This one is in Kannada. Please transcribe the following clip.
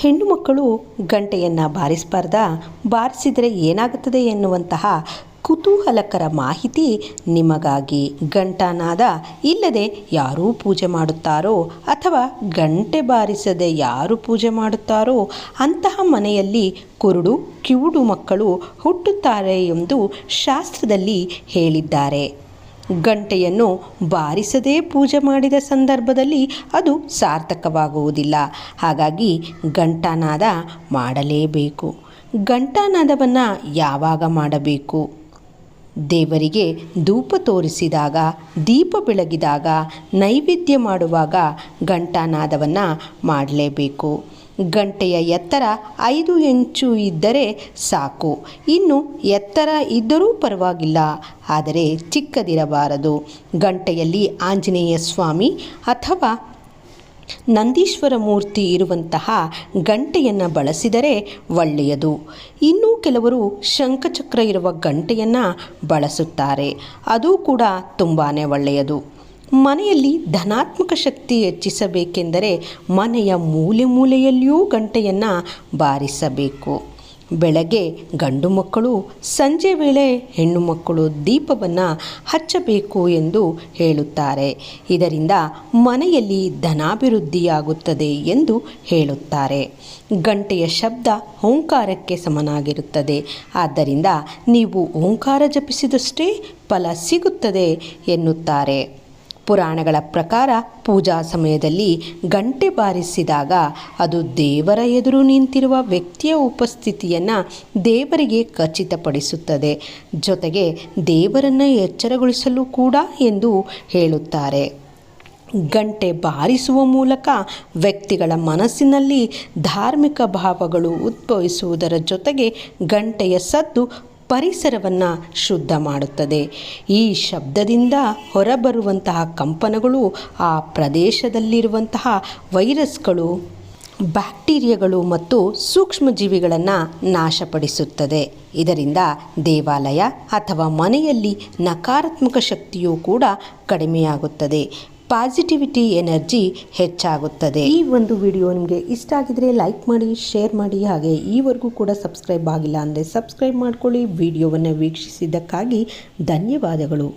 ಹೆಣ್ಣು ಮಕ್ಕಳು ಗಂಟೆಯನ್ನು ಬಾರಿಸಬಾರ್ದ ಬಾರಿಸಿದರೆ ಏನಾಗುತ್ತದೆ ಎನ್ನುವಂತಹ ಕುತೂಹಲಕರ ಮಾಹಿತಿ ನಿಮಗಾಗಿ ಗಂಟಾನಾದ, ಇಲ್ಲದೆ ಯಾರೂ ಪೂಜೆ ಮಾಡುತ್ತಾರೋ ಅಥವಾ ಗಂಟೆ ಬಾರಿಸದೆ ಯಾರು ಪೂಜೆ ಮಾಡುತ್ತಾರೋ ಅಂತಹ ಮನೆಯಲ್ಲಿ ಕುರುಡು, ಕಿವುಡು ಮಕ್ಕಳು ಹುಟ್ಟುತ್ತಾರೆ ಎಂದು ಶಾಸ್ತ್ರದಲ್ಲಿ ಹೇಳಿದ್ದಾರೆ. ಗಂಟೆಯನ್ನು ಬಾರಿಸದೇ ಪೂಜೆ ಮಾಡಿದ ಸಂದರ್ಭದಲ್ಲಿ ಅದು ಸಾರ್ಥಕವಾಗುವುದಿಲ್ಲ. ಹಾಗಾಗಿ ಗಂಟಾನಾದ ಮಾಡಲೇಬೇಕು. ಗಂಟಾನಾದವನ್ನು ಯಾವಾಗ ಮಾಡಬೇಕು? ದೇವರಿಗೆ ಧೂಪ ತೋರಿಸಿದಾಗ, ದೀಪ ಬೆಳಗಿದಾಗ, ನೈವೇದ್ಯ ಮಾಡುವಾಗ ಗಂಟಾನಾದವನ್ನು ಮಾಡಲೇಬೇಕು. ಗಂಟೆಯ ಎತ್ತರ ಐದು ಇಂಚು ಇದ್ದರೆ ಸಾಕು. ಇನ್ನು ಎತ್ತರ ಇದ್ದರೂ ಪರವಾಗಿಲ್ಲ, ಆದರೆ ಚಿಕ್ಕದಿರಬಾರದು. ಗಂಟೆಯಲ್ಲಿ ಆಂಜನೇಯ ಸ್ವಾಮಿ ಅಥವಾ ನಂದೀಶ್ವರ ಮೂರ್ತಿ ಇರುವಂತಹ ಗಂಟೆಯನ್ನು ಬಳಸಿದರೆ ಒಳ್ಳೆಯದು. ಇನ್ನೂ ಕೆಲವರು ಶಂಖಚಕ್ರ ಇರುವ ಗಂಟೆಯನ್ನು ಬಳಸುತ್ತಾರೆ. ಅದು ಕೂಡ ತುಂಬಾ ಒಳ್ಳೆಯದು. ಮನೆಯಲ್ಲಿ ಧನಾತ್ಮಕ ಶಕ್ತಿ ಹೆಚ್ಚಿಸಬೇಕೆಂದರೆ ಮನೆಯ ಮೂಲೆ ಮೂಲೆಯಲ್ಲಿಯೂ ಗಂಟೆಯನ್ನು ಬಾರಿಸಬೇಕು. ಬೆಳಗ್ಗೆ ಗಂಡು ಮಕ್ಕಳು, ಸಂಜೆ ವೇಳೆ ಹೆಣ್ಣು ಮಕ್ಕಳು ದೀಪವನ್ನು ಹಚ್ಚಬೇಕು ಎಂದು ಹೇಳುತ್ತಾರೆ. ಇದರಿಂದ ಮನೆಯಲ್ಲಿ ಧನಾಭಿವೃದ್ಧಿಯಾಗುತ್ತದೆ ಎಂದು ಹೇಳುತ್ತಾರೆ. ಗಂಟೆಯ ಶಬ್ದ ಓಂಕಾರಕ್ಕೆ ಸಮನಾಗಿರುತ್ತದೆ. ಆದ್ದರಿಂದ ನೀವು ಓಂಕಾರ ಜಪಿಸಿದಷ್ಟೇ ಫಲ ಸಿಗುತ್ತದೆ ಎನ್ನುತ್ತಾರೆ. ಪುರಾಣಗಳ ಪ್ರಕಾರ ಪೂಜಾ ಸಮಯದಲ್ಲಿ ಗಂಟೆ ಬಾರಿಸಿದಾಗ ಅದು ದೇವರ ಎದುರು ನಿಂತಿರುವ ವ್ಯಕ್ತಿಯ ಉಪಸ್ಥಿತಿಯನ್ನು ದೇವರಿಗೆ ಖಚಿತಪಡಿಸುತ್ತದೆ. ಜೊತೆಗೆ ದೇವರನ್ನು ಎಚ್ಚರಗೊಳಿಸಲು ಕೂಡ ಎಂದು ಹೇಳುತ್ತಾರೆ. ಗಂಟೆ ಬಾರಿಸುವ ಮೂಲಕ ವ್ಯಕ್ತಿಗಳ ಮನಸ್ಸಿನಲ್ಲಿ ಧಾರ್ಮಿಕ ಭಾವಗಳು ಉದ್ಭವಿಸುವುದರ ಜೊತೆಗೆ ಗಂಟೆಯ ಸದ್ದು ಪರಿಸರವನ್ನು ಶುದ್ಧ ಮಾಡುತ್ತದೆ. ಈ ಶಬ್ದದಿಂದ ಹೊರಬರುವಂತಹ ಕಂಪನಗಳು, ಆ ಪ್ರದೇಶದಲ್ಲಿರುವಂತಹ ವೈರಸ್ಗಳು, ಬ್ಯಾಕ್ಟೀರಿಯಾಗಳು ಮತ್ತು ಸೂಕ್ಷ್ಮಜೀವಿಗಳನ್ನು ನಾಶಪಡಿಸುತ್ತದೆ. ಇದರಿಂದ ದೇವಾಲಯ ಅಥವಾ ಮನೆಯಲ್ಲಿ ನಕಾರಾತ್ಮಕ ಶಕ್ತಿಯೂ ಕೂಡ ಕಡಿಮೆಯಾಗುತ್ತದೆ. ಪಾಸಿಟಿವಿಟಿ ಎನರ್ಜಿ ಹೆಚ್ಚಾಗುತ್ತದೆ. ಈ ಒಂದು ವಿಡಿಯೋ ನಿಮಗೆ ಇಷ್ಟ ಆಗಿದ್ರೆ ಲೈಕ್ ಮಾಡಿ ಶೇರ್ ಮಾಡಿ, ಹಾಗೆ ಈವರೆಗೂ ಕೂಡ ಸಬ್ಸ್ಕ್ರೈಬ್ ಆಗಿಲ್ಲ ಅಂದರೆ ಸಬ್ಸ್ಕ್ರೈಬ್ ಮಾಡ್ಕೊಳ್ಳಿ. ವಿಡಿಯೋವನ್ನು ವೀಕ್ಷಿಸಿದ್ದಕ್ಕಾಗಿ ಧನ್ಯವಾದಗಳು.